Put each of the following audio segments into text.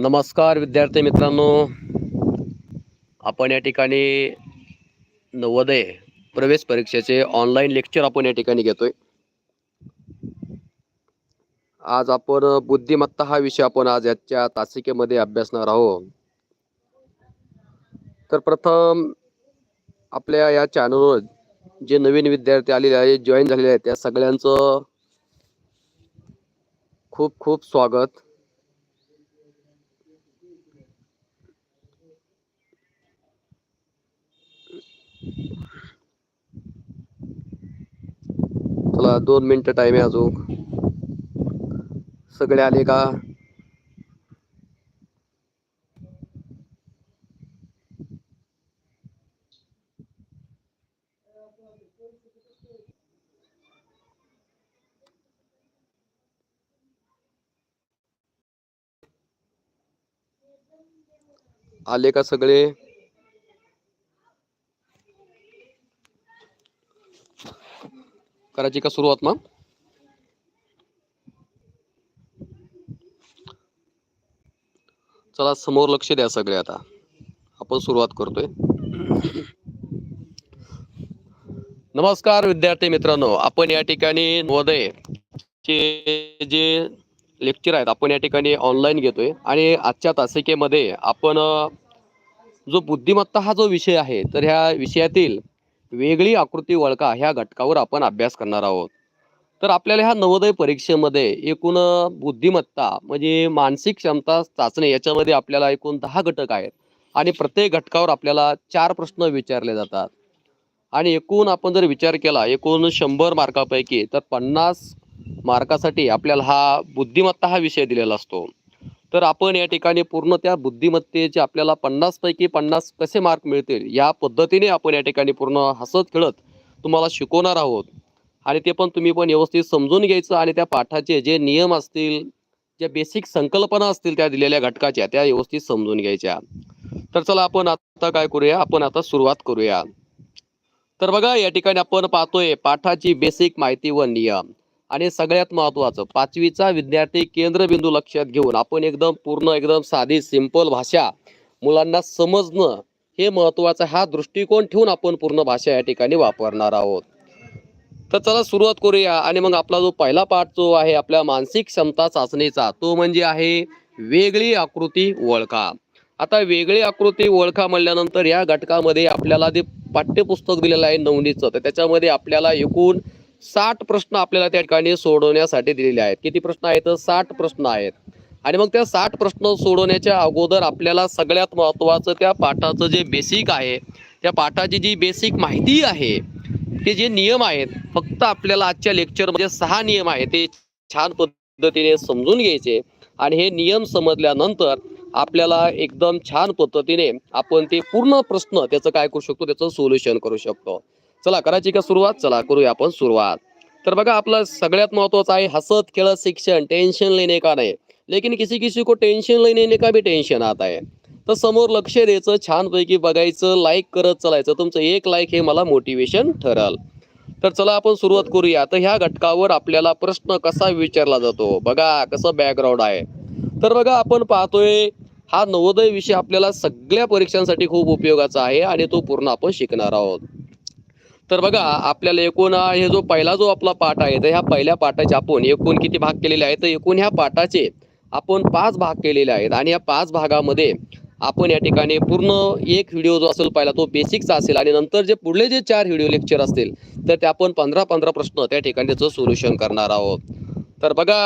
नमस्कार विद्यार्थी मित्रांनो. आपण या ठिकाणी नवोदय प्रवेश परीक्षेचे ऑनलाईन लेक्चर आपण या ठिकाणी घेतोय. आज आपण बुद्धिमत्ता हा विषय आपण आज याच्या तासिकेमध्ये अभ्यासणार आहोत. तर प्रथम आपल्या या चॅनलवर जे नवीन विद्यार्थी आलेले आहेत जॉईन झालेले आहेत त्या सगळ्यांचं खूप खूप स्वागत चला दोन मिनटं टाइम आहे अजून. सगळे आले का? आले का सगळे? करायची का सुरुवात मग? चला समोर लक्ष द्या सगळे आता. आपण सुरुवात करतोय. नमस्कार विद्यार्थी मित्रांनो आपण या ठिकाणी नवोदय चे जे लेक्चर आहेत आपण या ठिकाणी ऑनलाईन घेतोय आणि आजच्या तासिकेमध्ये आपण जो बुद्धिमत्ता हा जो विषय आहे तर ह्या विषयातील वेगळी आकृती ओळखा ह्या घटकावर आपण अभ्यास करणार आहोत. तर आपल्याला ह्या नवोदय परीक्षेमध्ये एकूण बुद्धिमत्ता म्हणजे मानसिक क्षमता चाचणी याच्यामध्ये आपल्याला एकूण दहा घटक आहेत. आणि प्रत्येक घटकावर आपल्याला चार प्रश्न विचारले जातात. आणि एकूण आपण जर विचार केला एकूण शंभर मार्कापैकी तर पन्नास मार्कासाठी आपल्याला हा बुद्धिमत्ता हा विषय दिलेला असतो. तर आपण या ठिकाणी पूर्ण त्या बुद्धिमत्तेचे आपल्याला पन्नास पैकी पन्नास कसे मार्क मिळतील या पद्धतीने आपण या ठिकाणी पूर्ण हसत खेळत तुम्हाला शिकवणार आहोत. आणि ते पण तुम्ही पण व्यवस्थित समजून घ्यायचं आणि त्या पाठाचे जे नियम असतील ज्या बेसिक संकल्पना असतील त्या दिलेल्या घटकाच्या त्या व्यवस्थित समजून घ्यायच्या. तर चला आपण आता काय करूया? आपण आता सुरुवात करूया. तर बघा या ठिकाणी आपण पाहतोय पाठाची बेसिक माहिती व नियम. आणि सगळ्यात महत्वाचं पाचवीचा विद्यार्थी केंद्रबिंदू लक्षात घेऊन आपण एकदम पूर्ण एकदम साधी सिंपल भाषा मुलांना समजणं हे महत्वाचं हा दृष्टिकोन ठेवून आपण पूर्ण भाषा या ठिकाणी वापरणार आहोत. तर चला सुरुवात करूया आणि मग आपला जो पहिला पाठ जो आहे आपल्या मानसिक क्षमता चाचणीचा तो म्हणजे आहे वेगळी आकृती ओळखा. आता वेगळी आकृती ओळखा म्हणल्यानंतर या घटकामध्ये आपल्याला जे पाठ्यपुस्तक दिलेलं आहे नवनीचं तर त्याच्यामध्ये आपल्याला एकूण साठ प्रश्न आपल्याला त्या ठिकाणी सोडवण्यासाठी दिलेले आहेत. किती प्रश्न आहेत? साठ प्रश्न आहेत. आणि मग त्या साठ प्रश्न सोडवण्याच्या अगोदर आपल्याला सगळ्यात महत्त्वाचं त्या पाठाचं जे बेसिक आहे त्या पाठाची जी बेसिक माहिती आहे ते जे नियम आहेत फक्त आपल्याला आजच्या लेक्चरमध्ये सहा नियम आहेत ते छान पद्धतीने समजून घ्यायचे. आणि हे नियम समजल्यानंतर आपल्याला एकदम छान पद्धतीने आपण ते पूर्ण प्रश्न त्याचं काय करू शकतो? त्याचं सोल्युशन करू शकतो. चला करायची का सुरुवात? चला करूया आपण सुरुवात. तर बघा आपलं सगळ्यात महत्वाचं आहे हसत खेळत शिक्षण टेन्शन लेने का नाही? लेकिन किसी किसी को टेन्शन लेने का भी टेन्शन आता आहे? तर समोर लक्ष द्यायचं छानपैकी बघायचं लाईक करत चालायचं. तुमचं एक लाईक हे मला मोटिवेशन ठरल. तर चला आपण सुरुवात करूया. तर ह्या घटकावर आपल्याला प्रश्न कसा विचारला जातो? बघा कसं बॅकग्राऊंड आहे. तर बघा आपण पाहतोय हा नवोदय विषय आपल्याला सगळ्या परीक्षांसाठी खूप उपयोगाचा आहे आणि तो पूर्ण आपण शिकणार आहोत. तर बघा आपल्याला एकूण हे जो पहिला जो आपला पाठ आहे तर ह्या पहिल्या पाठाचे आपण एकूण किती भाग केलेले आहेत? तर एकूण ह्या पाठाचे आपण पाच भाग केलेले आहेत. आणि या पाच भागामध्ये आपण या ठिकाणी पूर्ण एक व्हिडिओ जो असेल पहिला तो बेसिकचा असेल. आणि नंतर जे पुढले जे चार व्हिडिओ लेक्चर असतील तर ते आपण पंधरा पंधरा प्रश्न त्या ठिकाणी त्याचं सोल्युशन करणार आहोत. तर बघा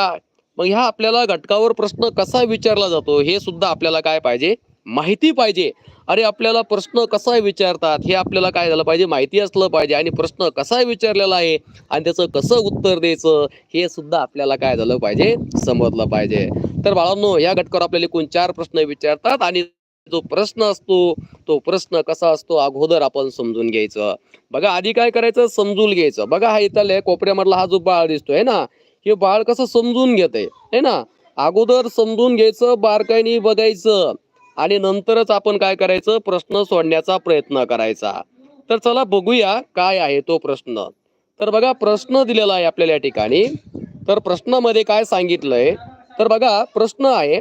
मग ह्या आपल्याला घटकावर प्रश्न कसा विचारला जातो हे सुद्धा आपल्याला काय पाहिजे? माहिती पाहिजे. अरे आपल्याला प्रश्न कसा विचारतात? हे आपल्याला काय झालं पाहिजे? माहिती असलं पाहिजे. आणि प्रश्न कसा विचारलेला आहे? आणि त्याचं कसं उत्तर द्यायचं? हे सुद्धा आपल्याला काय झालं पाहिजे? समजलं पाहिजे. तर बाळांनो या घटकावर आपल्याला एकूण चार प्रश्न विचारतात. आणि जो प्रश्न असतो तो प्रश्न कसा असतो अगोदर आपण समजून घ्यायचं. बघा आधी काय करायचं? समजून घ्यायचं. बघा हा इथल्या कोपऱ्यामधला हा जो बाळ दिसतोय ना? हे बाळ कसं समजून घेत आहे ना? अगोदर समजून घ्यायचं बारकाईने बघायचं. आणि नंतरच आपण काय करायचं? प्रश्न सोडण्याचा प्रयत्न करायचा. तर चला बघूया काय आहे तो प्रश्न. तर बघा प्रश्न दिलेला आहे आपल्याला या ठिकाणी. तर प्रश्नामध्ये काय सांगितलंय? तर बघा प्रश्न आहे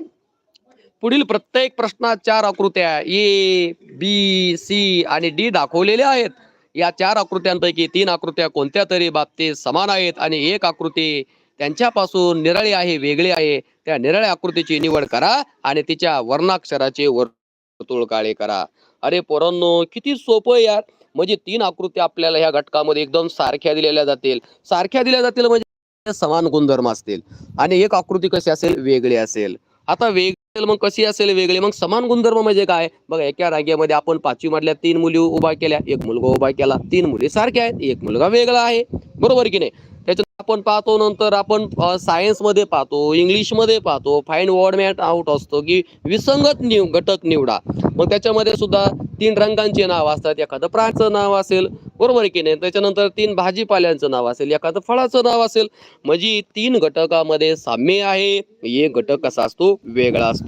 पुढील प्रत्येक प्रश्नात चार आकृत्या ए बी सी आणि डी दाखवलेल्या आहेत. या चार आकृत्यांपैकी तीन आकृत्या कोणत्या तरी बाबतीत समान आहेत आणि एक आकृती त्यांच्यापासून निराळी आहे वेगळी आहे. त्या निराळ्या आकृतीची निवड करा आणि तिच्या वर्णाक्षराचे वर्तुळ काळे करा. अरे पोरांनो किती सोपं यार. म्हणजे तीन आकृत्या आपल्याला ह्या घटकामध्ये एकदम सारख्या दिलेल्या जातील. सारख्या दिल्या जातील म्हणजे समान गुणधर्म असतील. आणि एक आकृती कशी असेल वेगळी असेल. आता वेग मग कशी असेल वेगळी? मग समान गुणधर्म म्हणजे काय? बघा एका रांगेमध्ये आपण पाचवी मधल्या तीन मुली उभा केल्या एक मुलगा उभा केला तीन मुली सारख्या आहेत एक मुलगा वेगळा आहे. बरोबर की नाही? त्याच्यात आपण पाहतो नंतर आपण सायन्समध्ये पाहतो इंग्लिशमध्ये पाहतो फाईन वर्ड मॅट आउट असतो की विसंगत निव घटक निवडा. मग त्याच्यामध्ये सुद्धा तीन रंगांची नाव असतात. एखादं प्राण्याचं नाव असेल बरोबर की नाही? त्याच्यानंतर तीन भाजीपाल्यांचं नाव असेल एखादं फळाचं नाव असेल. म्हणजे तीन घटकामध्ये साम्य आहे एक घटक कसा असतो? वेगळा असतो.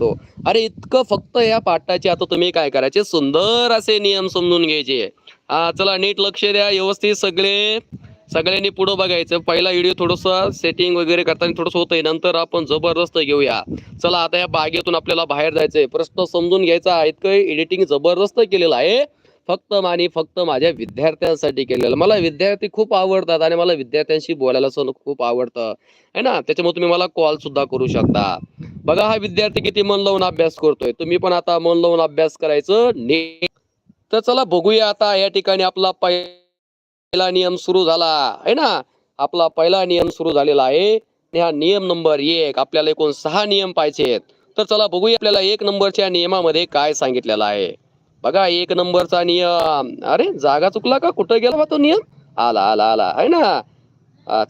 अरे इतकं फक्त या पाठाचे आता तुम्ही काय करायचे? सुंदर असे नियम समजून घ्यायचे. हा चला नीट लक्ष द्या व्यवस्थित सगळे सगळ्यांनी पुढं बघायचं. पहिला व्हिडिओ थोडंसं सेटिंग वगैरे करताना थोडंसं होतंय. नंतर आपण जबरदस्त घेऊया. चला आता या बागेतून आपल्याला बाहेर जायचंय. प्रश्न समजून घ्यायचा इतकं एडिटिंग जबरदस्त केलेलं आहे. फक्त आणि फक्त माझ्या विद्यार्थ्यांसाठी केलेलं. मला विद्यार्थी खूप आवडतात आणि मला विद्यार्थ्यांशी बोलायला सण खूप आवडतं. है ना? त्याच्यामुळे तुम्ही मला कॉल सुद्धा करू शकता. बघा हा विद्यार्थी किती मन लावून अभ्यास करतोय. तुम्ही पण आता मन लावून अभ्यास करायचं. नीट. तर चला बघूया आता या ठिकाणी आपला पहिला नियम सुरू झाला. आहे ना? आपला पहिला नियम सुरू झालेला आहे. हा नियम नंबर एक. आपल्याला एकूण सहा नियम पाहिजेत. तर चला बघूया आपल्याला एक नंबरच्या नियमामध्ये काय सांगितलेलं आहे. बघा एक नंबरचा नियम. अरे जागा चुकला का? कुठं गेला बा तो नियम? आला आला आला. आहे ना?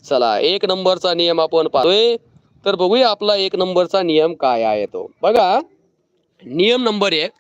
चला एक नंबरचा नियम आपण पाहतोय. तर बघूया आपला एक नंबरचा नियम काय आहे तो. बघा नियम नंबर एक.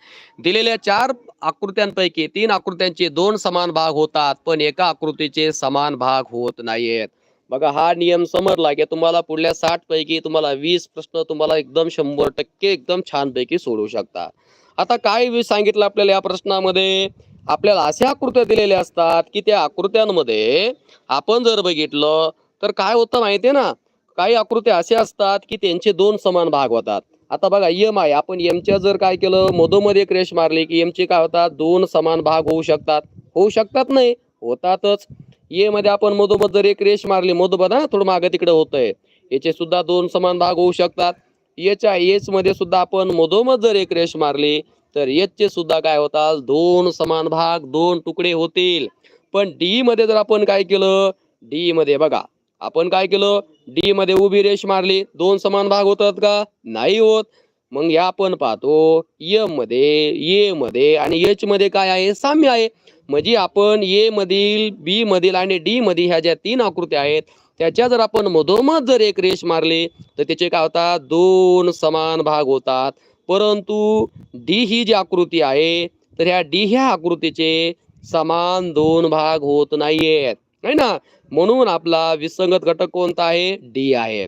दिलेल्या चार आकृत्यांपैकी तीन आकृत्यांचे दोन समान भाग होतात पण एका आकृतीचे समान भाग होत नाहीयेत. बघा हा नियम समजला की तुम्हाला पुढल्या साठ पैकी तुम्हाला वीस प्रश्न तुम्हाला एकदम शंभर टक्के एकदम छानपैकी सोडू शकता. आता काय सांगितलं आपल्याला या प्रश्नामध्ये? आपल्याला अशा आकृत्या दिलेल्या असतात की त्या आकृत्यांमध्ये आपण जर बघितलं तर काय होतं माहितीये ना? काही आकृत्या अशा असतात की त्यांचे दोन समान भाग होतात. आता बघा यम आहे आपण यमच्या जर काय केलं मधोमध्ये एक रेष मारली की यमचे काय होतात? दोन समान भाग होऊ शकतात. होऊ शकतात नाही होतातच. ये मध्ये आपण मधोमध जर एक रेष मारली मधोमध हा थोडं मागे तिकडे होतंय. याचे सुद्धा दोन समान भाग होऊ शकतात. याच्या एच मध्ये सुद्धा आपण मधोमध जर एक रेष मारली तर चे सुद्धा काय होतात? दोन समान भाग दोन तुकडे होतील. पण डी मध्ये जर आपण काय केलं? डी मध्ये बघा आपण काय केलं? डी मध्ये उभी रेष मारली. दोन समान भाग होतात का? नाही होत. मग या आपण पाहतो य मध्ये ये मध्ये आणि एच मध्ये काय आहे? साम्य आहे. म्हणजे आपण ए मधील बी मधील आणि डी मधील ह्या ज्या तीन आकृत्या आहेत त्याच्या जर आपण मधोमध जर एक रेष मारली तर त्याचे काय होतात? दोन समान भाग होतात. परंतु डी ही जी आकृती आहे तर ह्या डी ह्या आकृतीचे समान दोन भाग होत नाहीयेत. नाही ना? म्हणून आपला विसंगत घटक कोणता आहे? डी आहे.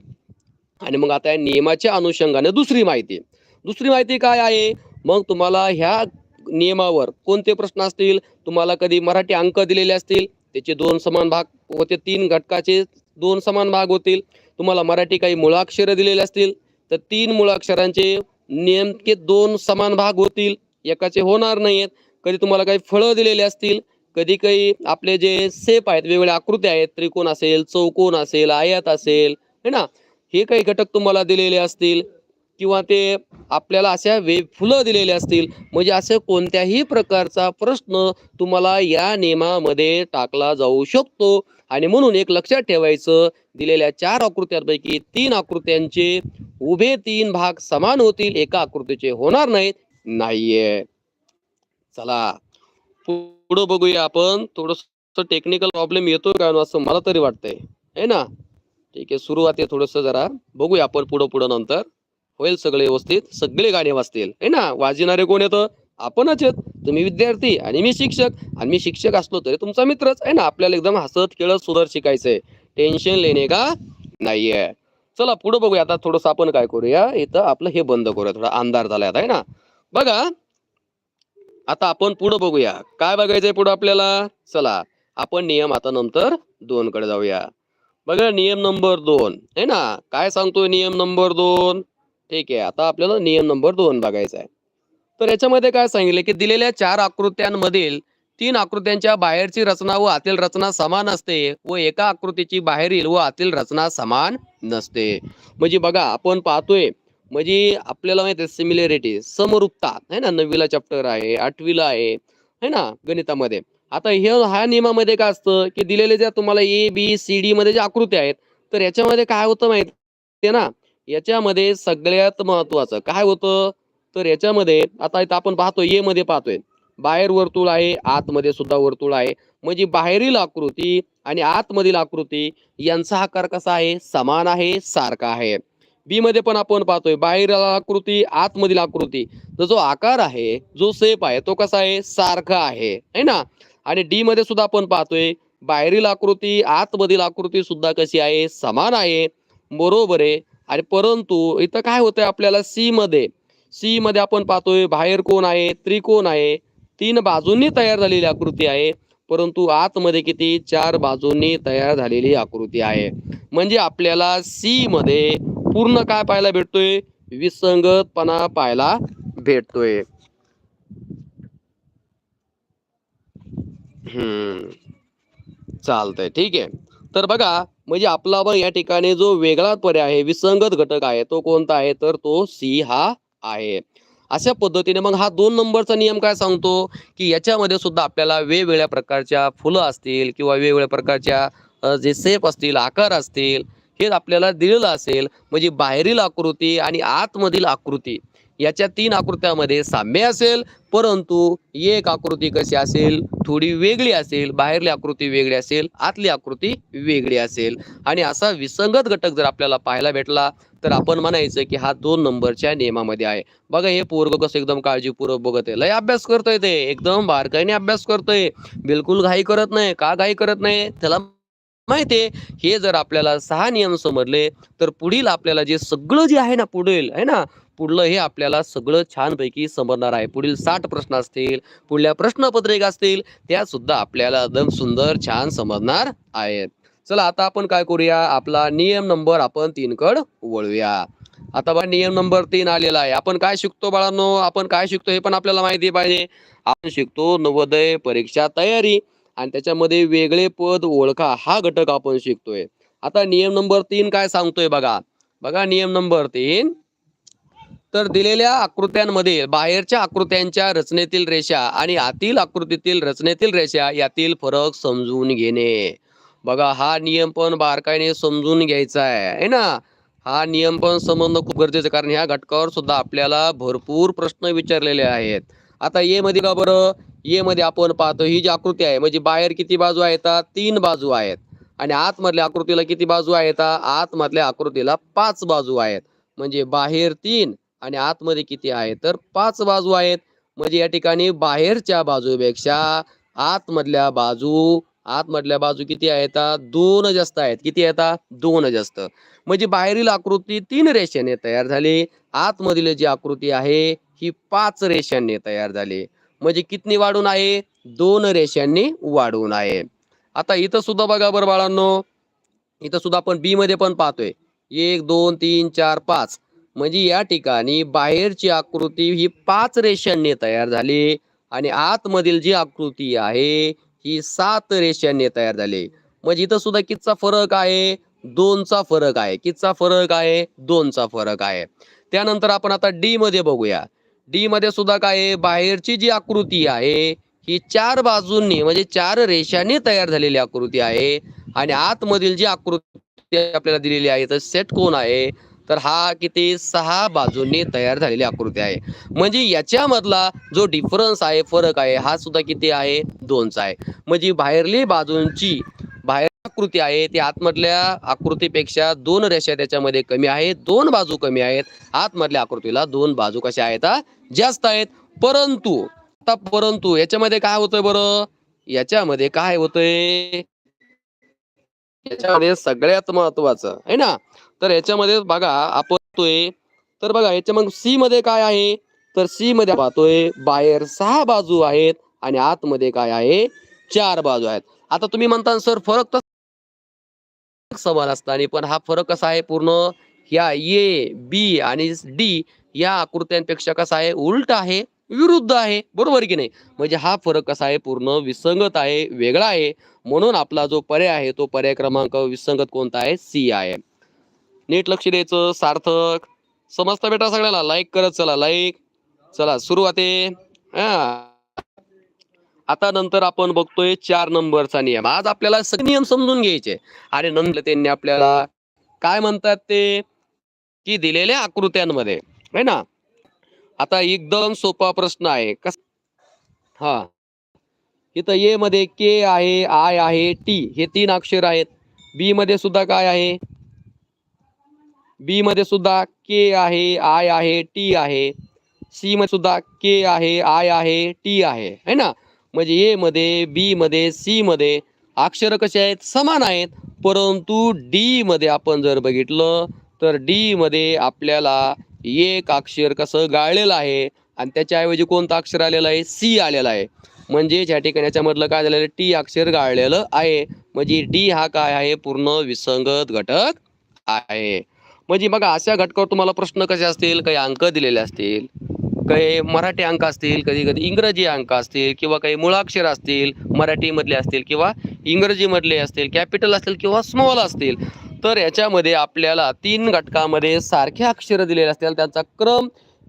आणि मग आता या नियमाच्या अनुषंगाने दुसरी माहिती. दुसरी माहिती काय आहे? मग तुम्हाला ह्या नियमावर कोणते प्रश्न असतील? तुम्हाला कधी मराठी अंक दिलेले असतील? त्याचे दोन समान भाग होते तीन घटकाचे दोन समान भाग होतील. तुम्हाला मराठी काही मुळाक्षरं दिलेले असतील तर तीन मुळाक्षरांचे नेमके दोन समान भाग होतील. एकाचे होणार नाहीत कधी तुम्हाला काही फळं दिलेले असतील कधी काही आपले जे सेप आहेत वेगवेगळ्या आकृत्या आहेत त्रिकोण असेल चौकोन असेल आयात असेल है ना? हे काही घटक तुम्हाला दिलेले असतील. किंवा ते आपल्याला अशा वे फुलं दिलेले असतील म्हणजे अशा कोणत्याही प्रकारचा प्रश्न तुम्हाला या नियमामध्ये टाकला जाऊ शकतो. आणि म्हणून एक लक्षात ठेवायचं दिलेल्या चार आकृत्यांपैकी तीन आकृत्यांचे उभे तीन भाग समान होतील एका आकृतीचे होणार नाहीत नाहीये. चला पुढं बघूया आपण. थोडस टेक्निकल प्रॉब्लेम येतोय का असं मला तरी वाटतंय. है ना? ठीक आहे सुरुवात आहे थोडस जरा. बघूया आपण पुढं पुढं नंतर. होईल सगळे व्यवस्थित सगळे गाणे वाजतील. है ना? वाजविणारे कोण येतं आपणच आहेत. तुम्ही विद्यार्थी आणि मी शिक्षक आणि मी शिक्षक असलो तरी तुमचा मित्रच. आहे ना? आपल्याला एकदम हसत खेळत सुधार शिकायचंय. टेन्शन लेणे का? नाहीये. चला पुढे बघूया. आता थोडस आपण काय करूया? इथं आपलं हे बंद करूया. थोडा अंधार झालाय आता. आहे ना? बघा. आता आपण पुढे बघूया. काय बघायचंय पुढे आपल्याला? चला आपण नियम आता नंतर दोन कडे जाऊया. बघा नियम नंबर दोन. आहे ना? काय सांगतोय नियम नंबर दोन? ठीक आहे. आता आपल्याला नियम नंबर दोन बघायचा आहे. तर याच्यामध्ये काय सांगितलं की दिलेल्या चार आकृत्यांमधील तीन आकृत्यांच्या बाहेरची रचना व आतील रचना समान असते व एका आकृतीची बाहेरील व आतील रचना समान नसते. म्हणजे बघा आपण पाहतोय म्हणजे आपल्याला माहिती आहे सिमिलॅरिटी समरूपता है ना? नववीला चॅप्टर आहे आठवीला आहे है ना? गणितामध्ये. आता हे ह्या नियमामध्ये काय असतं की दिलेले ज्या तुम्हाला ए बी सी डी मध्ये ज्या आकृत्या आहेत तर याच्यामध्ये काय होतं माहिती आहे ना? याच्यामध्ये सगळ्यात महत्वाचं काय होतं? तर याच्यामध्ये आता इथं आपण पाहतो ये मध्ये पाहतोय. बाहेर वर्तुळ आहे आतमध्ये सुद्धा वर्तुळ आहे. म्हणजे बाहेरील आकृती आणि आतमधील आकृती यांचा आकार कसा आहे? समान आहे सारखा आहे. बी मध्ये पण आपण पाहतोय बाहेर आकृती आतमधील आकृती. तर जो आकार आहे जो सेप आहे तो कसा आहे? सारखा आहे. है ना? आणि डी मध्ये सुद्धा आपण पाहतोय बाहेरील आकृती आतमधील आकृती सुद्धा कशी आहे? समान आहे. बरोबर आहे. आणि परंतु इथं काय होतंय आपल्याला सी मध्ये सी मध्ये आपण पाहतोय बाहेर कोण आहे त्रिकोण आहे तीन बाजूंनी तयार झालेली आकृती आहे परंतु आतमध्ये किती? चार बाजूंनी तयार झालेली आकृती आहे. म्हणजे आपल्याला सी मध्ये पूर्ण काय पाहायला भेटतोय? विसंगतपणा पाहायला भेटतोय. हम्म. चालतंय ठीक आहे. तर बघा म्हणजे आपला पण या ठिकाणी जो वेगळा पर्याय आहे विसंगत घटक आहे तो कोणता आहे? तर तो सी हा आहे. अशा पद्धतीने मग हा दोन नंबरचा नियम काय सांगतो? की याच्यामध्ये सुद्धा आपल्याला वेगवेगळ्या प्रकारच्या फुलं असतील किंवा वेगवेगळ्या प्रकारच्या जे सेप असतील आकार असतील हे आपल्याला दिलेलं असेल. म्हणजे बाहेरील आकृती आणि आतमधील आकृती. याच्या तीन आकृत्यामध्ये साम्य असेल परंतु एक आकृती कशी असेल थोडी वेगळी असेल बाहेरली आकृती वेगळी असेल आतली आकृती वेगळी असेल. आणि असा विसंगत घटक जर आपल्याला पाहायला भेटला तर आपण म्हणायचं की हा दोन नंबरच्या नियमामध्ये आहे. बघा हे पोरग कसं एकदम काळजीपूर्वक बघत आहे. लय अभ्यास करतोय ते. एकदम बारकाईने अभ्यास करतोय. बिलकुल घाई करत नाही. का घाई करत नाही? त्याला माहितीये हे जर आपल्याला सहा नियम समजले तर पुढील आपल्याला जे सगळं जे आहे ना पुढील आहे ना? पुढलं हे आपल्याला सगळं छानपैकी समजणार आहे. पुढील साठ प्रश्न असतील पुढल्या प्रश्नपत्रिका असतील त्या सुद्धा आपल्याला एकदम सुंदर छान समजणार आहेत. चला आता आपण काय करूया? आपला नियम नंबर आपण तीनकड वळूया. आता बा नियम नंबर तीन आलेला आहे. आपण काय शिकतो बाळांनो? आपण काय शिकतो हे पण आपल्याला माहिती पाहिजे. आपण शिकतो नवोदय परीक्षा तयारी आणि त्याच्यामध्ये वेगळे पद ओळखा हा घटक आपण शिकतोय. आता नियम नंबर तीन काय सांगतोय बघा? बघा नियम नंबर तीन. तर दिलेल्या आकृत्यांमध्ये बाहेरच्या आकृत्यांच्या रचनेतील रेषा आणि आतील आकृतीतील रचनेतील रेषा यातील फरक समजून घेणे. बघा हा नियम पण बारकाईने समजून घ्यायचा आहे है ना? हा नियम पण समजणं खूप गरजेचं कारण ह्या घटकावर सुद्धा आपल्याला भरपूर प्रश्न विचारलेले आहेत. आता ये मध्ये का बरं? ये मध्ये आपण पाहतो ही जी आकृती आहे म्हणजे बाहेर किती बाजू आहेत? तीन बाजू आहेत. आणि आतमधल्या आकृतीला किती बाजू आहेत? आतमधल्या आकृतीला पाच बाजू आहेत. म्हणजे बाहेर तीन आणि आतमध्ये किती आहे? तर पाच बाजू आहेत. म्हणजे या ठिकाणी बाहेरच्या बाजूपेक्षा आतमधल्या बाजू आतमधल्या बाजू किती आहेत? दोन जास्त आहेत. किती आहेत? दोन जास्त. म्हणजे बाहेरील आकृती तीन रेषेने तयार झाली. आतमधील जी आकृती आहे ही पाच रेषांनी तयार झाली. म्हणजे कितनी वाढून आहे? दोन रेषांनी वाढून आहे. आता इथं सुद्धा बघा बरं बाळांनो. इथं सुद्धा आपण बी मध्ये पण पाहतोय. एक दोन तीन चार पाच. म्हणजे या ठिकाणी बाहेरची आकृती ही पाच रेषांनी तयार झाली आणि आतमधील जी आकृती आहे ही सात रेषांनी तयार झाली. म्हणजे इथं सुद्धा कितचा फरक आहे? दोनचा फरक आहे. कितचा फरक आहे? दोनचा फरक आहे. त्यानंतर आपण आता डी मध्ये बघूया. डी मध्ये सुद्धा काय आहे? बाहेरची जी आकृती आहे ही चार बाजूंनी म्हणजे चार रेषांनी तयार झालेली आकृती आहे. आणि आतमधील जी आकृती आपल्याला दिलेली आहे तर सेट कोण आहे? तर हा किती सहा बाजूंनी तयार झालेली आकृती आहे. म्हणजे याच्यामधला जो डिफरन्स आहे फरक आहे हा सुद्धा किती आहे? दोनचा आहे. म्हणजे बाहेरली बाजूंची बाहेर आकृती आहे ती आतमधल्या आकृतीपेक्षा दोन रेषा त्याच्यामध्ये कमी आहेत दोन बाजू कमी आहेत. आतमधल्या आकृतीला दोन बाजू कशा आहेत जास्त आहेत. परंतु आता परंतु याच्यामध्ये काय होतंय बरं? याच्यामध्ये काय होतंय? याच्यामध्ये सगळ्यात महत्वाचं आहे ना? तर याच्यामध्ये बघा आपण पाहतोय. तर बघा याच्या मग सी मध्ये काय आहे? तर सी मध्ये पाहतोय बाहेर सहा बाजू आहेत आणि आतमध्ये काय आहे? चार बाजू आहेत. आता तुम्ही म्हणता सर फरक तर समान असताना पण हा फरक कसा आहे पूर्ण? ह्या ए बी आणि डी या आकृत्यांपेक्षा कसा आहे? उलट आहे विरुद्ध आहे बरोबर की नाही? म्हणजे हा फरक कसा आहे? पूर्ण विसंगत आहे वेगळा आहे. म्हणून आपला जो पर्याय आहे तो पर्याय क्रमांक विसंगत कोणता आहे? सी आहे. नीट लक्ष द्यायचं सार्थक. समजता बेटा सगळ्याला. लाईक करत चला लाईक चला सुरुवात आहे. हा. आता नंतर आपण बघतोय चार नंबरचा नियम. आज आपल्याला सगळे नियम समजून घ्यायचे. आणि नंतर त्यांनी आपल्याला काय म्हणतात ते? की दिलेल्या आकृत्यांमध्ये. है ना? आता एकदम सोपा प्रश्न आहे. कस हा. इथं ए मध्ये के आहे आय आहे टी हे तीन अक्षर आहेत. बी मध्ये सुद्धा काय आहे? बी मध्ये सुद्धा के आहे आय आहे टी आहे. सी मध्ये सुद्धा के आहे आय आहे टी आहे. है ना? म्हणजे ए मध्ये बी मध्ये सी मध्ये अक्षर कसे आहेत? समान आहेत. परंतु डी मध्ये आपण जर बघितलं तर डी मध्ये आपल्याला एक अक्षर कसं गाळलेलं आहे आणि त्याच्याऐवजी कोणतं अक्षर आलेलं आहे? सी आलेलं आहे. म्हणजे या ठिकाणी याच्यामधलं काय झालेलं टी अक्षर गाळलेलं आहे. म्हणजे डी हा काय आहे? पूर्ण विसंगत घटक आहे. म्हणजे बघा अशा घटकावर तुम्हाला प्रश्न कसे असतील? काही अंक दिलेले असतील काही मराठी अंक असतील कधी कधी इंग्रजी अंक असतील किंवा काही मुळाक्षर असतील मराठीमधले असतील किंवा इंग्रजीमधले असतील कॅपिटल असतील किंवा स्मॉल असतील. तर याच्यामध्ये आपल्याला तीन घटकामध्ये सारखे अक्षर दिलेले असतील त्यांचा क्रम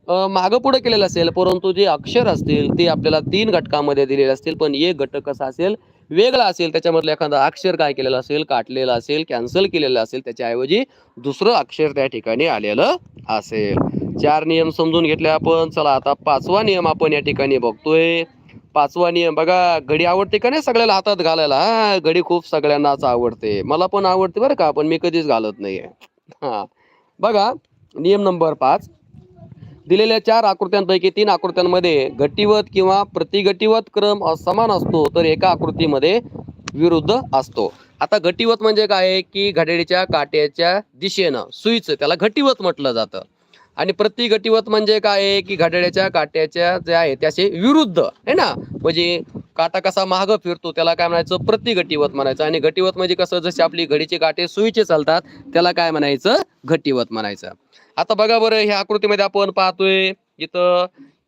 अ, मागं पुढे केलेला असेल परंतु जे अक्षर असतील ते आपल्याला तीन घटकामध्ये दिलेले असतील पण एक घटक कसा असेल वेगळा असेल त्याच्यामधलं एखादा अक्षर काय केलेलं असेल काटलेलं असेल कॅन्सल केलेलं असेल त्याच्याऐवजी दुसरं अक्षर त्या ठिकाणी आलेलं असेल. चार नियम समजून घेतले आपण. चला आता पाचवा नियम आपण या ठिकाणी बघतोय. पाचवा नियम बघा घडी आवडते का नाही सगळ्याला हातात घालायला? हा घडी खूप सगळ्यांनाच आवडते. मला पण आवडते बरं का पण मी कधीच घालत नाही हा. बघा नियम नंबर पाच. दिलेल्या चार आकृत्यांपैकी तीन आकृत्यांमध्ये गटीवत किंवा प्रतिगटिवत क्रम असमान असतो तर एका आकृतीमध्ये विरुद्ध असतो. आता घटीवत म्हणजे काय? आहे की घड्याळीच्या काट्याच्या दिशेनं सुईचं त्याला घटीवत म्हटलं जातं. आणि प्रतिगटिवत म्हणजे काय? आहे की घड्याळ्याच्या काट्याच्या जे आहे त्याचे विरुद्ध आहे ना? म्हणजे काटा कसा मागं फिरतो त्याला काय म्हणायचं? प्रतिगटिवत म्हणायचं. आणि घटीवत म्हणजे कसं? जसे आपली घडीचे काटे सुईचे चालतात त्याला काय म्हणायचं? घटीवत म्हणायचं. आता बघा बरं ह्या आकृतीमध्ये आपण पाहतोय इथं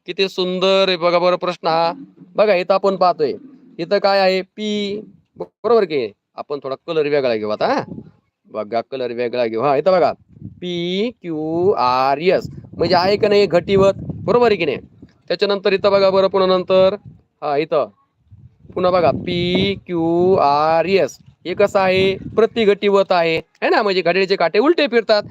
किती सुंदर आहे बघा बरं प्रश्न हा. बघा इथं आपण पाहतोय. इथं काय आहे? पी बरोबर की आपण थोडा कलर वेगळा घेऊ आता हा. बघा कलर वेगळा घेऊ. हा इथं बघा. पी क्यू आर एस म्हणजे आहे का नाही घटीवत? बरोबर आहे की नाही? त्याच्यानंतर इथं बघा बरं पुन्हा नंतर. हा इथं. पुन्हा बघा. पी क्यू आर एस हे कसं आहे? प्रतिघटीवत आहे. है ना? म्हणजे घड्याळीचे काटे उलटे फिरतात.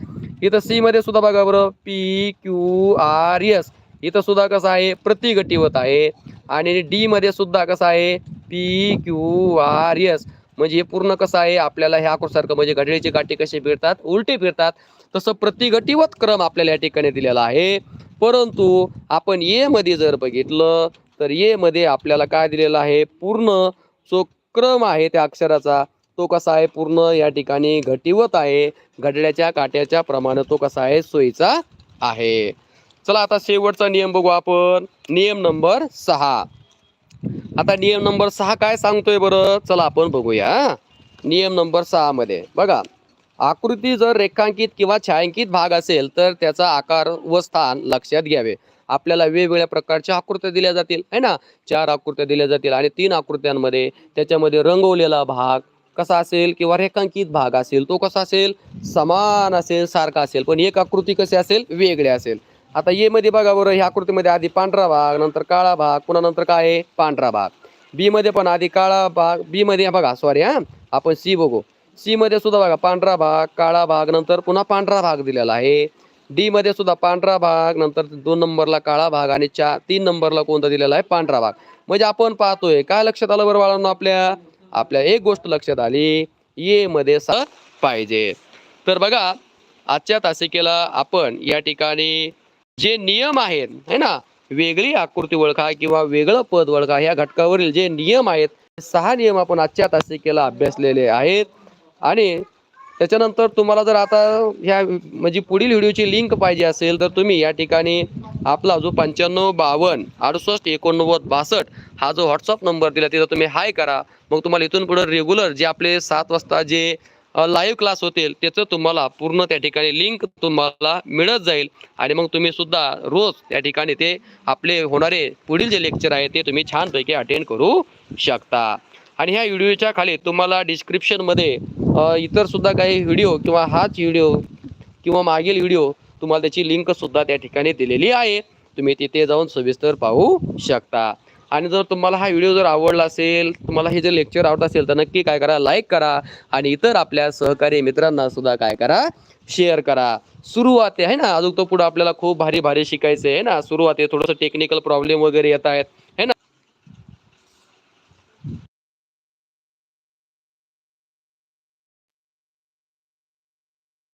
इथं सी मध्ये सुद्धा बघा बरं. पी क्यू आर एस इथं सुद्धा कसं आहे? प्रतिघटिवत आहे. आणि डी मध्ये सुद्धा कसं आहे? पी क्यू आर एस म्हणजे हे पूर्ण कसं आहे? आपल्याला ह्या आकृतीसारखं म्हणजे घड्याळीची गाठी कसे फिरतात? उलटे फिरतात. तसं प्रतिगटीवत क्रम आपल्याला या ठिकाणी दिलेला आहे. परंतु आपण ए मध्ये जर बघितलं तर ए मध्ये आपल्याला काय दिलेलं आहे? पूर्ण जो क्रम आहे त्या अक्षराचा तो कसा आहे? पूर्ण या ठिकाणी घटिवत आहे. घडल्याच्या काट्याच्या प्रमाणे तो कसा आहे? सोयीचा आहे. चला आता शेवटचा नियम बघू आपण. नियम नंबर सहा. आता नियम नंबर सहा काय सांगतोय बरं? चला आपण बघूया नियम नंबर सहा मध्ये. बघा आकृती जर रेखांकित किंवा छायांकित भाग असेल तर त्याचा आकार व स्थान लक्षात घ्यावे. आपल्याला वेगवेगळ्या प्रकारच्या आकृत्या दिल्या जातील है ना? चार आकृत्या दिल्या जातील आणि तीन आकृत्यांमध्ये त्याच्यामध्ये रंगवलेला भाग कसा असेल किंवा रेखांकित भाग असेल तो कसा असेल? समान असेल सारखा असेल. पण एक आकृती कशी असेल? वेगळी असेल. आता ये मध्ये बघा बरं ह्या आकृतीमध्ये आधी पांढरा भाग नंतर काळा भाग पुन्हा नंतर काय आहे? पांढरा भाग. बी मध्ये पण आधी काळा भाग बी मध्ये बघा सॉरी हा. आपण सी बघू. सी मध्ये सुद्धा बघा पांढरा भाग काळा भाग नंतर पुन्हा पांढरा भाग दिलेला आहे. डी मध्ये सुद्धा पांढरा भाग नंतर दोन नंबरला काळा भाग आणि चार तीन नंबरला कोणता दिलेला आहे? पांढरा भाग. म्हणजे आपण पाहतोय काय लक्षात आलं बरं बाळांना आपल्या? आपल्या एक गोष्ट लक्षात आली ये मध्ये सा पाहिजे. तर बघा आजच्या तासिकेला आपण या ठिकाणी जे नियम आहेत है ना वेगळी आकृती ओळखा किंवा वेगळं पद ओळखा ह्या घटकावरील जे नियम आहेत सहा नियम आपण आजच्या तासिकेला अभ्यासलेले आहेत. आणि त्याच्यानंतर तुम्हाला जर आता ह्या म्हणजे पुढील व्हिडिओची लिंक पाहिजे असेल तर तुम्ही या ठिकाणी आपला जो पंच्याण्णव बावन्न अडुसष्ट एकोणनव्वद बासष्ट हा जो व्हॉट्सअप नंबर दिला तिथं तुम्ही हाय करा. मग तुम्हाला इथून पुढे रेग्युलर जे आपले सात वाजता जे लाईव्ह क्लास होतील त्याचं तुम्हाला पूर्ण त्या ठिकाणी लिंक तुम्हाला मिळत जाईल. आणि मग तुम्ही सुद्धा रोज त्या ठिकाणी ते आपले होणारे पुढील जे लेक्चर आहे ते तुम्ही छानपैकी अटेंड करू शकता. आणि ह्या व्हिडिओच्या खाली तुम्हाला डिस्क्रिप्शनमध्ये इतर सुद्धा काही व्हिडिओ किंवा हाच व्हिडिओ किंवा मागील व्हिडिओ तुम्हाला त्याची लिंक सुद्धा त्या ठिकाणी दिलेली आहे. तुम्ही तिथे जाऊन सविस्तर पाहू शकता. आणि जर तुम्हाला हा व्हिडिओ जर आवडला असेल तुम्हाला हे जर लेक्चर आवडत असेल तर नक्की काय करा लाईक करा आणि इतर आपल्या सहकारी मित्रांना सुद्धा काय करा शेअर करा. सुरुवात आहे ना? अजून तो पुढे आपल्याला खूप भारी भारी शिकायचं आहे ना? सुरुवात आहे थोडंसं टेक्निकल प्रॉब्लेम वगैरे येत आहेत.